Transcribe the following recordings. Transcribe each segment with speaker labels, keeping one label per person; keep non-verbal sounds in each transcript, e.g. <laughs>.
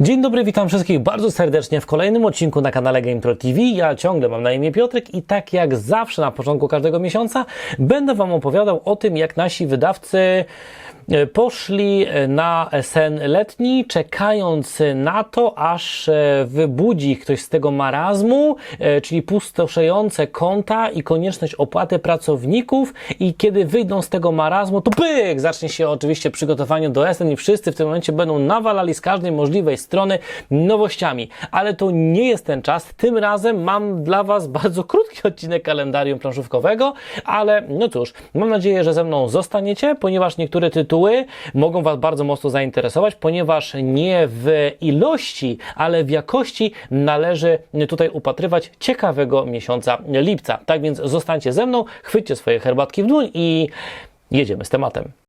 Speaker 1: Dzień dobry, witam wszystkich bardzo serdecznie w kolejnym odcinku na kanale GamePro TV. Ja ciągle mam na imię Piotrek i tak jak zawsze na początku każdego miesiąca będę Wam opowiadał o tym, jak nasi wydawcy poszli na sen letni, czekając na to, aż e, wybudzi ktoś z tego marazmu, e, czyli pustoszejące konta i konieczność opłaty pracowników i kiedy wyjdą z tego marazmu, to pyk! Zacznie się oczywiście przygotowanie do SN i wszyscy w tym momencie będą nawalali z każdej możliwej strony nowościami. Ale to nie jest ten czas. Tym razem mam dla Was bardzo krótki odcinek kalendarium planszówkowego, ale no cóż, mam nadzieję, że ze mną zostaniecie, ponieważ niektóre tytuły mogą Was bardzo mocno zainteresować, ponieważ nie w ilości, ale w jakości należy tutaj upatrywać ciekawego miesiąca lipca. Tak więc zostańcie ze mną, chwyćcie swoje herbatki w dłoń i jedziemy z tematem.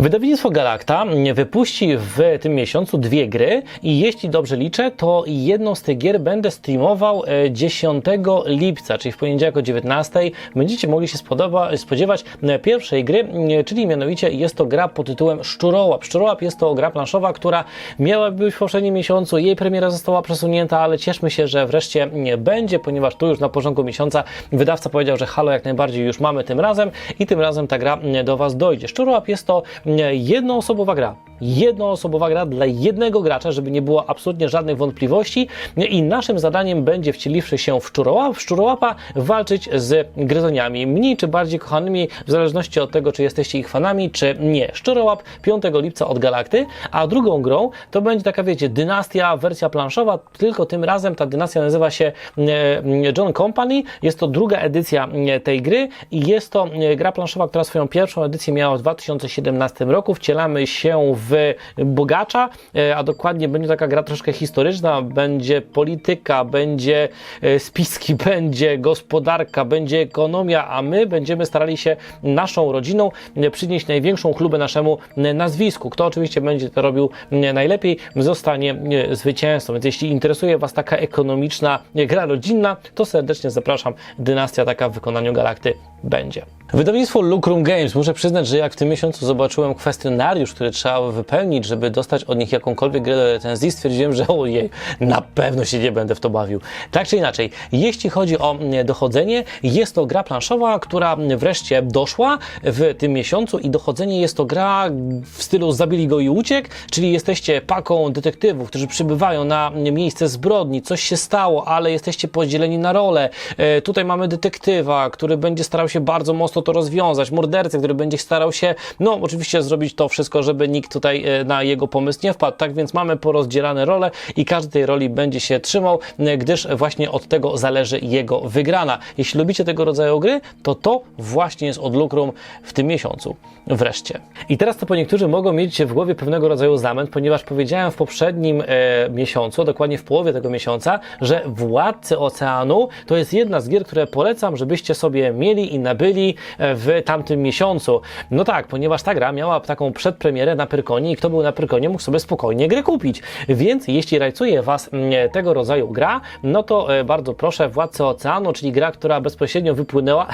Speaker 1: Wydawnictwo Galacta wypuści w tym miesiącu dwie gry i jeśli dobrze liczę, to jedną z tych gier będę streamował e, 10 lipca, czyli w poniedziałek o 19. Będziecie mogli się spodoba, spodziewać e, pierwszej gry, e, czyli mianowicie jest to gra pod tytułem Szczurołap. Szczurołap jest to gra planszowa, która miała być w poprzednim miesiącu, jej premiera została przesunięta, ale cieszmy się, że wreszcie nie będzie, ponieważ tu już na porządku miesiąca wydawca powiedział, że halo jak najbardziej już mamy tym razem i tym razem ta gra e, do Was dojdzie. Szczurołap jest to e, jednoosobowa gra. Jednoosobowa gra dla jednego gracza, żeby nie było absolutnie żadnych wątpliwości. I naszym zadaniem będzie wcieliwszy się w szczurołap, w szczurołapa walczyć z gryzoniami, mniej czy bardziej kochanymi, w zależności od tego, czy jesteście ich fanami, czy nie. Szczurołap 5 lipca od Galakty, a drugą grą to będzie taka, wiecie, dynastia, wersja planszowa, tylko tym razem ta dynastia nazywa się e, John Company, jest to druga edycja e, tej gry i jest to e, gra planszowa, która swoją pierwszą edycję miała w 2017 roku, wcielamy się w bogacza, e, a dokładnie będzie taka gra troszkę historyczna, będzie polityka, będzie e, spiski, <laughs> będzie gospodarka, będzie ekonomia, a my będziemy starali się naszą rodziną przynieść największą chlubę naszemu nazwisku. Kto oczywiście będzie to robił najlepiej, zostanie zwycięzcą. Więc jeśli interesuje Was taka ekonomiczna gra rodzinna, to serdecznie zapraszam. Dynastia taka w wykonaniu Galakty będzie. Wydawnictwo Lucrum Games. Muszę przyznać, że jak w tym miesiącu zobaczyłem kwestionariusz, który trzeba wypełnić, żeby dostać od nich jakąkolwiek grę do recenzji, stwierdziłem, że ojej, na pewno się nie będę w to bawił. Tak czy inaczej, jeśli chodzi o dochodzenie, jest to gra planszowa, która wreszcie doszła w tym miesiącu i dochodzenie jest to gra w stylu zabili go i uciekł, czyli jesteście paką detektywów, którzy przybywają na miejsce zbrodni, coś się stało, ale jesteście podzieleni na role. E, Tutaj mamy detektywa, który będzie starał się bardzo mocno to rozwiązać, mordercę, który będzie starał się, no oczywiście zrobić to wszystko, żeby nikt tutaj e, na jego pomysł nie wpadł. Tak więc mamy porozdzielane role i każdy tej roli będzie się trzymał, e, gdyż właśnie od tego zależy jego wygrana. Jeśli lubicie tego rodzaju gry, to to właśnie jest od Lucrum w tym miesiącu. Wreszcie. I teraz to po niektórzy mogą mieć w głowie pewnego rodzaju zamęt, ponieważ powiedziałem w poprzednim e, miesiącu, dokładnie w połowie tego miesiąca, że Władcy Oceanu to jest jedna z gier, które polecam, żebyście sobie mieli i nabyli e, w tamtym miesiącu. No tak, ponieważ ta gra miała taką przedpremierę na Pyrkonie i kto był na Pyrkonie mógł sobie spokojnie grę kupić. Więc jeśli rajcuje Was mm, tego rodzaju gra, no to e, bardzo proszę Władcy Oceanu, czyli gra, która bezpośrednio wypłynęła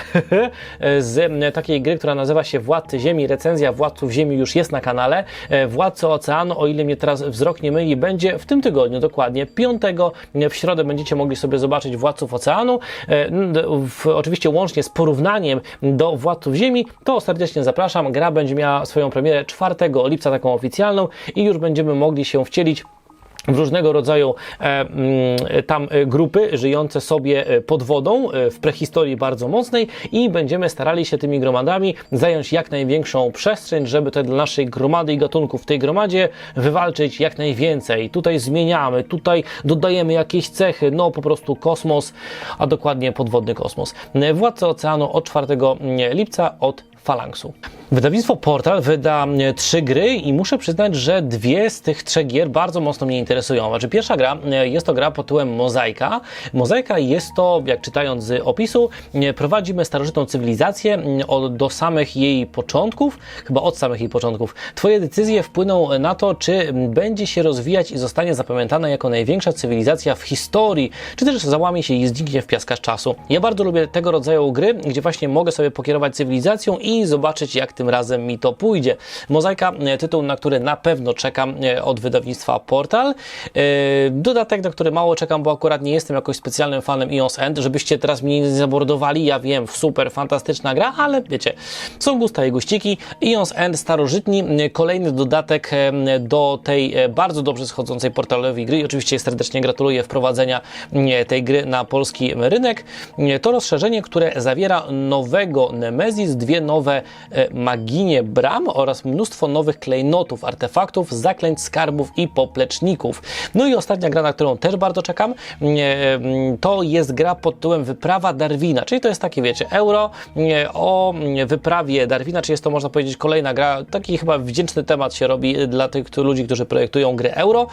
Speaker 1: <laughs> z mm, takiej gry, która nazywa się Władcy Ziemi. Recenzja Władców Ziemi już jest na kanale. E, Władcy Oceanu, o ile mnie teraz wzrok nie myli, będzie w tym tygodniu, dokładnie 5 w środę będziecie mogli sobie zobaczyć Władców Oceanu. E, oczywiście łącznie z porównaniem do Władców Ziemi, to serdecznie zapraszam. Gra będzie miała swoją premierę 4 lipca, taką oficjalną i już będziemy mogli się wcielić w różnego rodzaju e, mm, tam e, grupy żyjące sobie e, pod wodą e, w prehistorii bardzo mocnej i będziemy starali się tymi gromadami zająć jak największą przestrzeń, żeby te dla naszej gromady i gatunków w tej gromadzie wywalczyć jak najwięcej. Tutaj zmieniamy, tutaj dodajemy jakieś cechy, no po prostu kosmos, a dokładnie podwodny kosmos. Władca Oceanu od 4 lipca od Phalanxu. Wydawnictwo Portal wyda e, trzy gry i muszę przyznać, że dwie z tych trzech gier bardzo mocno mnie interesują. Znaczy pierwsza gra e, jest to gra pod tytułem Mozaika. Mozaika jest to, jak czytając z opisu, e, prowadzimy starożytną cywilizację do samych jej początków, chyba od samych jej początków. Twoje decyzje wpłyną na to, czy będzie się rozwijać i zostanie zapamiętana jako największa cywilizacja w historii, czy też załamie się i zniknie w piaskach czasu. Ja bardzo lubię tego rodzaju gry, gdzie właśnie mogę sobie pokierować cywilizacją i zobaczyć, jak tym razem mi to pójdzie. Mozaika, e, tytuł, na który na pewno czekam e, od wydawnictwa Portal. E, dodatek, na który mało czekam, bo akurat nie jestem jakoś specjalnym fanem Eons End, żebyście teraz mnie nie zabordowali. Ja wiem, super, fantastyczna gra, ale wiecie, są gusta i guściki. Eons End starożytni, kolejny dodatek do tej bardzo dobrze schodzącej portalowi gry. I oczywiście serdecznie gratuluję wprowadzenia tej gry na polski rynek. To rozszerzenie, które zawiera nowego Nemesis, dwie nowe maginie bram oraz mnóstwo nowych klejnotów, artefaktów, zaklęć, skarbów i popleczników. No i ostatnia gra, na którą też bardzo czekam, to jest gra pod tytułem Wyprawa Darwina, czyli to jest takie, wiecie, euro o wyprawie Darwina, czy jest to, można powiedzieć, kolejna gra, taki chyba wdzięczny temat się robi dla tych ludzi, którzy projektują gry euro.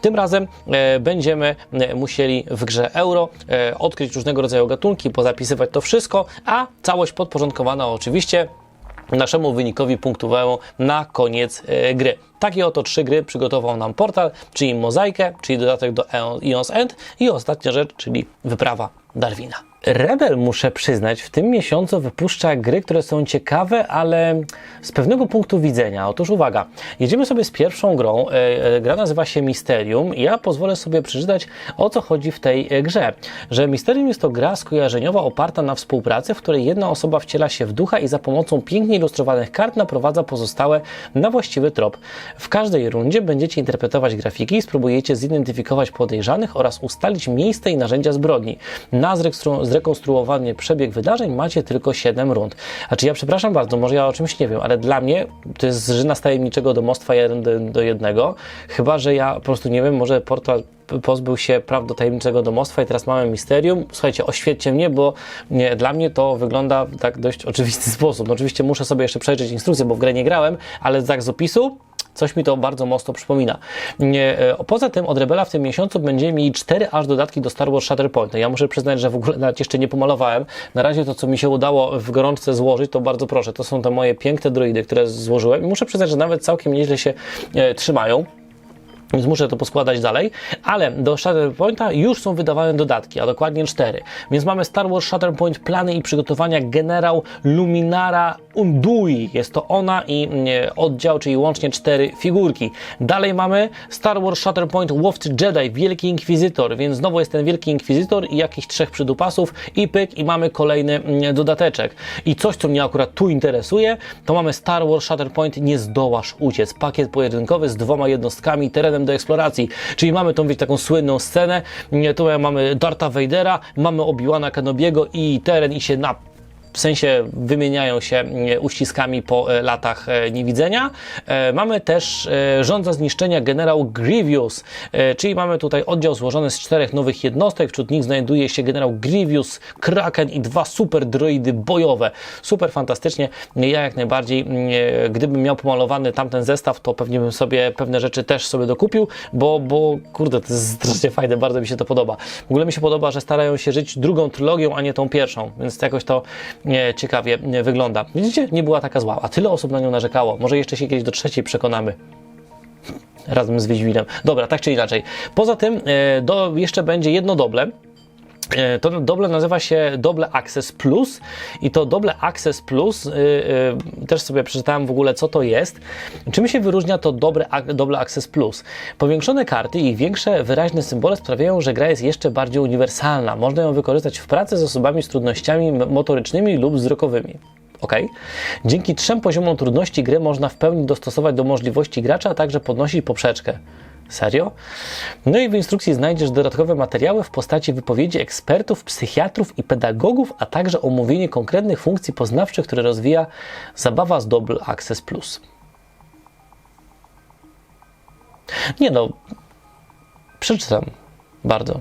Speaker 1: Tym razem e, będziemy e, musieli w grze euro e, odkryć różnego rodzaju gatunki, pozapisywać to wszystko, a całość podporządkowana oczywiście naszemu wynikowi punktowemu na koniec e, gry. Takie oto trzy gry przygotował nam portal, czyli Mozaikę, czyli dodatek do Eons End i ostatnia rzecz, czyli wyprawa Darwina. Rebel, muszę przyznać, w tym miesiącu wypuszcza gry, które są ciekawe, ale z pewnego punktu widzenia. Otóż uwaga, jedziemy sobie z pierwszą grą. E, e, gra nazywa się Mysterium i ja pozwolę sobie przeczytać, o co chodzi w tej e, grze. Że Mysterium jest to gra skojarzeniowa oparta na współpracy, w której jedna osoba wciela się w ducha i za pomocą pięknie ilustrowanych kart naprowadza pozostałe na właściwy trop. W każdej rundzie będziecie interpretować grafiki i spróbujecie zidentyfikować podejrzanych oraz ustalić miejsce i narzędzia zbrodni. Na zrekonstruowany przebieg wydarzeń macie tylko 7 rund. A czy ja przepraszam bardzo, może ja o czymś nie wiem, ale dla mnie to jest żyna z tajemniczego domostwa 1 do 1, chyba że ja po prostu nie wiem, może portal pozbył się praw do tajemniczego domostwa i teraz mamy misterium. Słuchajcie, oświećcie mnie, bo nie, dla mnie to wygląda w tak dość oczywisty <laughs> sposób. No, oczywiście muszę sobie jeszcze przejrzeć instrukcję, bo w grę nie grałem, ale tak z opisu Coś mi to bardzo mocno przypomina. E, poza tym od Rebela w tym miesiącu będziemy mieli cztery aż dodatki do Star Wars Shatterpoint. Ja muszę przyznać, że w ogóle nawet jeszcze nie pomalowałem. Na razie to, co mi się udało w gorączce złożyć, to bardzo proszę. To są te moje piękne droidy, które złożyłem i muszę przyznać, że nawet całkiem nieźle się e, trzymają. Więc muszę to poskładać dalej, ale do Shatterpointa już są wydawane dodatki, a dokładnie cztery. Więc mamy Star Wars Shatterpoint plany i przygotowania generał Luminara Undui. Jest to ona i nie, oddział, czyli łącznie cztery figurki. Dalej mamy Star Wars Shatterpoint Łowcy Jedi, Wielki Inkwizytor, więc znowu jest ten Wielki Inkwizytor i jakichś trzech przydupasów i pyk i mamy kolejny mm, dodateczek. I coś, co mnie akurat tu interesuje, to mamy Star Wars Shatterpoint Nie zdołasz uciec. Pakiet pojedynkowy z dwoma jednostkami, terenem do eksploracji. Czyli mamy tą wiecie, taką słynną scenę, tutaj mamy Darta Vadera, mamy Obi-Wana Kenobiego i teren i się na w sensie wymieniają się mm, uściskami po e, latach e, niewidzenia. E, mamy też rządza zniszczenia generał Grievous, czyli mamy tutaj oddział złożony z czterech nowych jednostek, wśród nich znajduje się generał Grievous, Kraken i dwa super droidy bojowe. Super fantastycznie. Ja jak najbardziej, mm, gdybym miał pomalowany tamten zestaw, to pewnie bym sobie pewne rzeczy też sobie dokupił, bo, bo kurde, to jest strasznie fajne, bardzo mi się to podoba. W ogóle mi się podoba, że starają się żyć drugą trylogią, a nie tą pierwszą, więc jakoś to ciekawie wygląda. Widzicie, nie była taka zła, a tyle osób na nią narzekało. Może jeszcze się kiedyś do trzeciej przekonamy razem z Wiedźminem. Dobra, tak czy inaczej. Poza tym e, do, jeszcze będzie jedno doble, E, to doble nazywa się Doble Access Plus i to Doble Access Plus, yy, yy, też sobie przeczytałem w ogóle co to jest. Czym się wyróżnia to dobre, Doble Access Plus? Powiększone karty i większe wyraźne symbole sprawiają, że gra jest jeszcze bardziej uniwersalna. Można ją wykorzystać w pracy z osobami z trudnościami motorycznymi lub wzrokowymi. Ok. Dzięki trzem poziomom trudności gry można w pełni dostosować do możliwości gracza, a także podnosić poprzeczkę. Serio? No i w instrukcji znajdziesz dodatkowe materiały w postaci wypowiedzi ekspertów, psychiatrów i pedagogów, a także omówienie konkretnych funkcji poznawczych, które rozwija zabawa z Double Access Plus. Nie no, przeczytam bardzo.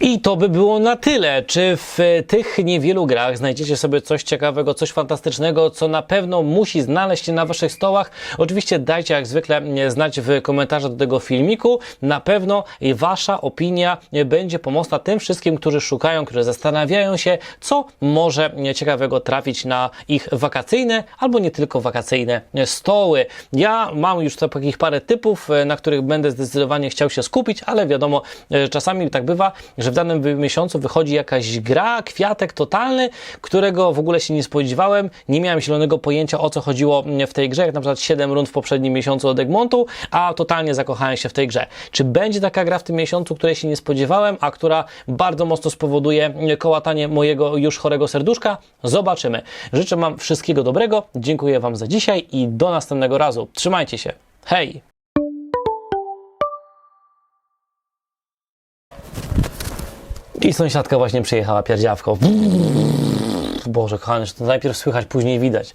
Speaker 1: I to by było na tyle. Czy w tych niewielu grach znajdziecie sobie coś ciekawego, coś fantastycznego, co na pewno musi znaleźć się na waszych stołach? Oczywiście dajcie jak zwykle mm, znać w komentarzach do tego filmiku. Na pewno wasza opinia będzie pomocna tym wszystkim, którzy szukają, którzy zastanawiają się, co może ciekawego trafić na ich wakacyjne albo nie tylko wakacyjne stoły. Ja mam już takich parę typów, na których będę zdecydowanie chciał się skupić, ale wiadomo, czasami tak bywa, że w danym miesiącu wychodzi jakaś gra, kwiatek totalny, którego w ogóle się nie spodziewałem, nie miałem zielonego pojęcia o co chodziło w tej grze, jak na przykład 7 rund w poprzednim miesiącu od Egmontu, a totalnie zakochałem się w tej grze. Czy będzie taka gra w tym miesiącu, której się nie spodziewałem, a która bardzo mocno spowoduje kołatanie mojego już chorego serduszka? Zobaczymy. Życzę Wam wszystkiego dobrego, dziękuję Wam za dzisiaj i do następnego razu. Trzymajcie się. Hej! I sąsiadka właśnie przyjechała pierdziawką. Boże, kochany, że to najpierw słychać, później widać.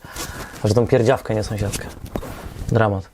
Speaker 1: Że tą pierdziawkę, nie sąsiadkę. Dramat.